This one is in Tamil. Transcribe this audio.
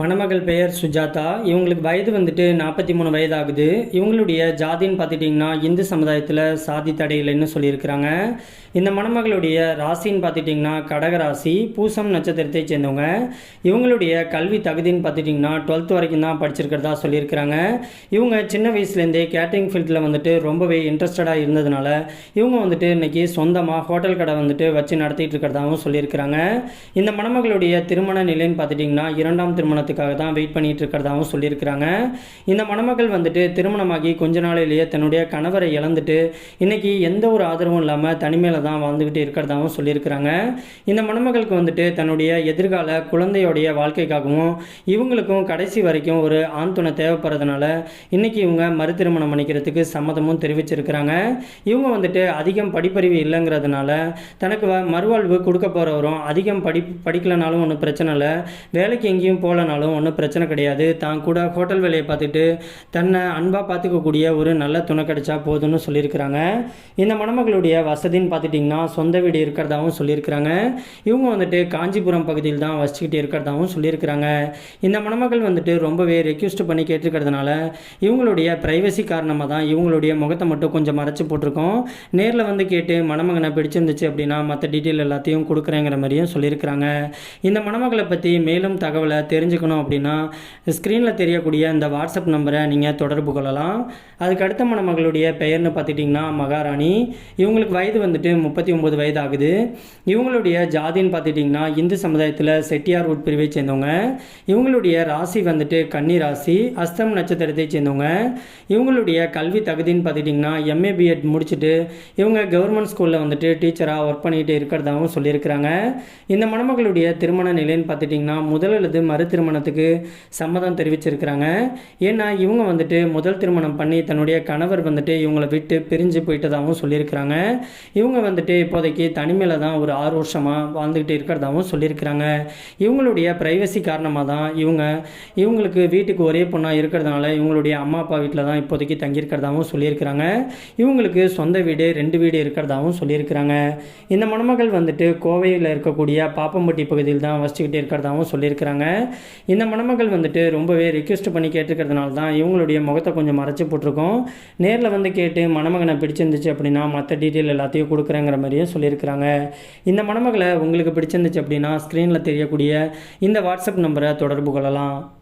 மணமகள் பெயர் சுஜாதா. இவங்களுக்கு வயது வந்துட்டு நாற்பத்தி மூணு வயது ஆகுது இவங்களுடைய ஜாதின்னு பார்த்துட்டிங்கன்னா இந்து சமுதாயத்தில் சாதி தடை இல்லைன்னு சொல்லியிருக்கிறாங்க. இந்த மணமகளுடைய ராசின்னு பார்த்துட்டிங்கன்னா கடக ராசி பூசம் நட்சத்திரத்தை சேர்ந்தவங்க. இவங்களுடைய கல்வி தகுதின்னு பார்த்துட்டிங்கன்னா டுவெல்த் வரைக்கும் தான் படிச்சிருக்கிறதா சொல்லியிருக்கிறாங்க. இவங்க சின்ன வயசுலேருந்தே கேட்டரிங் ஃபீல்டில் வந்துட்டு ரொம்பவே இன்ட்ரெஸ்டடாக இருந்ததுனால இவங்க வந்துட்டு இன்றைக்கி சொந்தமாக ஹோட்டல் கடை வந்துட்டு வச்சு நடத்திட்டு இருக்கிறதாகவும் சொல்லியிருக்கிறாங்க. இந்த மணமகளுடைய திருமண நிலைன்னு பார்த்துட்டிங்கன்னா இரண்டாம் திருமணத்துக்காக தான் வெயிட் பண்ணிட்டு இருக்கிறதாகவும் சொல்லியிருக்கிறாங்க. இந்த மணமகள் வந்துட்டு திருமணமாகி கொஞ்ச நாளிலேயே தன்னுடைய கணவரை இழந்துட்டு இன்னைக்கு எந்த ஒரு ஆதரவும் இல்லாமல் தனிமையில் தான் வாழ்ந்துக்கிட்டு இருக்கிறதாகவும் சொல்லியிருக்கிறாங்க. இந்த மணமகளுக்கு வந்துட்டு தன்னுடைய எதிர்கால குழந்தையோடைய வாழ்க்கைக்காகவும் இவங்களுக்கும் கடைசி வரைக்கும் ஒரு ஆண் துணை தேவைப்படுறதுனால இன்னைக்கு இவங்க மறு திருமணம் பண்ணிக்கிறதுக்கு சம்மதமும் தெரிவிச்சிருக்கிறாங்க. இவங்க வந்துட்டு அதிகம் படிப்பறிவு இல்லைங்கிறதுனால தனக்கு மறுவாழ்வு கொடுக்க போகிறவரும் அதிகம் படி படிக்கலனாலும் ஒன்றும் பிரச்சனை இல்லை. வேலைக்கு எங்கேயும் போகலனாலும் ஒன்றும் பிரச்சனை கிடையாது. தான் கூட ஹோட்டல் வேலையை பார்த்துட்டு தன்னை அன்பாக பார்த்துக்கக்கூடிய ஒரு நல்ல துணை கிடைச்சா போதும்னு சொல்லியிருக்கிறாங்க. இந்த மணமகளுடைய வசதின்னு பார்த்துட்டிங்கன்னா சொந்த வீடு இருக்கிறதாகவும் சொல்லியிருக்கிறாங்க. இவங்க வந்துட்டு காஞ்சிபுரம் பகுதியில் தான் வசிச்சுக்கிட்டு இருக்கிறதாவும் சொல்லியிருக்கிறாங்க. இந்த மணமகள் வந்துட்டு ரொம்பவே ரெக்யூஸ்ட் பண்ணி கேட்டிருக்கிறதுனால இவங்களுடைய ப்ரைவசி காரணமாக தான் இவங்களுடைய முகத்தை மட்டும் கொஞ்சம் மறைச்சு போட்டிருக்கோம். நேரில் வந்து கேட்டு மணமகனை பிடிச்சிருந்துச்சு அப்படின்னா மற்ற டீட்டெயில் எல்லாத்தையும் கொடுக்குறேங்கிற மாதிரியும் சொல்லியிருக்கிறாங்க. இந்த மணமகளை பற்றி மேலும் தகவலை தெரிஞ்சுக்கணும் அப்படின்னா ஸ்க்ரீனில் தெரியக்கூடிய இந்த வாட்ஸ்அப் நம்பரை நீங்கள் தொடர்பு கொள்ளலாம். அதுக்கு அடுத்த மணமகளுடைய பெயர்னு பார்த்துட்டிங்கன்னா மகாராணி. இவங்களுக்கு வயது வந்துட்டு முப்பத்தி ஒம்பது வயது ஆகுது இவங்களுடைய ஜாதின்னு பார்த்துட்டிங்கன்னா இந்து சமுதாயத்தில் செட்டியார் உட்பிரிவை சேர்ந்தவங்க. இவங்களுடைய ராசி வந்துட்டு கன்னி ராசி அஸ்தம் நட்சத்திரத்தை சேர்ந்தவங்க. இவங்களுடைய கல்வி தகுதின்னு பார்த்துட்டிங்கன்னா எம்ஏ பிஎட் முடிச்சுட்டு இவங்க கவர்மெண்ட் ஸ்கூலில் வந்துட்டு டீச்சராக ஒர்க் பண்ணிட்டு இருக்கிறதாகவும் சொல்லியிருக்கிறாங்க. இந்த மணமகளுடைய திருமண நிலைன்னு பார்த்துட்டிங்கன்னா முதல் அல்லது மறு திருமணத்துக்கு சம்மதம் தெரிவிச்சிருக்கிறாங்க. ஏன்னா இவங்க வந்துட்டு முதல் திருமணம் பண்ணி தன்னுடைய கணவர் வந்துட்டு இவங்களை விட்டு பிரிஞ்சு போயிட்டதாகவும் சொல்லியிருக்கிறாங்க. இவங்க வந்துட்டு இப்போதைக்கு தனிமையில் தான் ஒரு ஆறு வருஷமாக வாழ்ந்துக்கிட்டு இருக்கிறதாகவும் சொல்லியிருக்கிறாங்க. இவங்களுடைய ப்ரைவசி காரணமாக தான் இவங்க இவங்களுக்கு வீட்டுக்கு ஒரே பொண்ணாக இருக்கிறதுனால இவங்களுடைய அம்மா அப்பா வீட்டில் தான் இப்போதைக்கு தங்கியிருக்கிறதாகவும் சொல்லியிருக்கிறாங்க. இவங்களுக்கு சொந்த வீடு ரெண்டு வீடு இருக்கிறதாகவும் சொல்லியிருக்கிறாங்க. இந்த மணமகள் வந்துட்டு கோவையில் இருக்கக்கூடிய பாப்பம்பட்டி பகுதியில் தான் வசிச்சுக்கிட்டு இருக்கிறதாகவும் சொல்லியிருக்கிறாங்க. இந்த மணமகள் வந்துட்டு ரொம்பவே ரிக்வெஸ்ட் பண்ணி கேட்டிருக்கிறதுனால தான் இவங்களுடைய முகத்தை கொஞ்சம் மறைச்சி போட்டிருக்கோம். நேரில் வந்து கேட்டு மணமகனை பிடிச்சிருந்துச்சு அப்படின்னா மற்ற டீட்டெயில் எல்லாத்தையும் கொடுக்குறேங்கிற மாதிரியும் சொல்லியிருக்கிறாங்க. இந்த மணமகளை உங்களுக்கு பிடிச்சிருந்துச்சு அப்படின்னா ஸ்க்ரீனில் தெரியக்கூடிய இந்த வாட்ஸ்அப் நம்பரை தொடர்பு கொள்ளலாம்.